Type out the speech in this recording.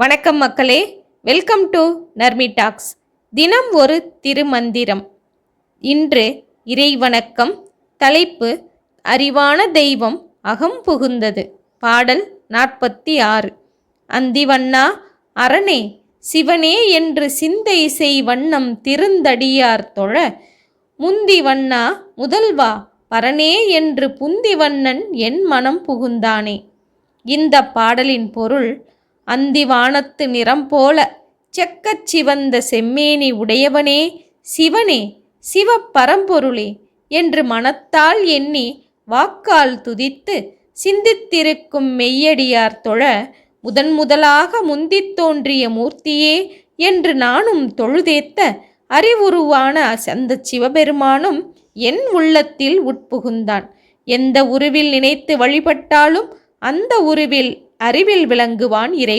வணக்கம் மக்களே. Welcome to Narmi tax தினம் ஒரு திருமந்திரம். இன்று இறைவணக்கம் தலைப்பு அறிவான தெய்வம் அகம் புகுந்தது. பாடல் நாற்பத்தி ஆறு. அந்திவண்ணா அரணே சிவனே என்று சிந்தை செய் வண்ணம் திருந்தடியார் தொழ முந்திவண்ணா முதல்வா பரனே என்று புந்திவண்ணன் என் மனம் புகுந்தானே. இந்த பாடலின் பொருள் அந்திவானத்து நிறம் போல. செக்கச் சிவந்த செம்மேனி உடையவனே சிவனே சிவப்பரம்பொருளே என்று மனத்தால் எண்ணி வாக்கால் துதித்து சிந்தித்திருக்கும் மெய்யடியார் தொழ முதன் முதலாக முந்தித் தோன்றிய மூர்த்தியே என்று நானும் தொழுதேத்த அறிவுருவான அந்த சிவபெருமானும் என் உள்ளத்தில் உட்புகுந்தான். எந்த உருவில் நினைத்து வழிபட்டாலும் அந்த உருவில் அறிவில் விளங்குவான் இறை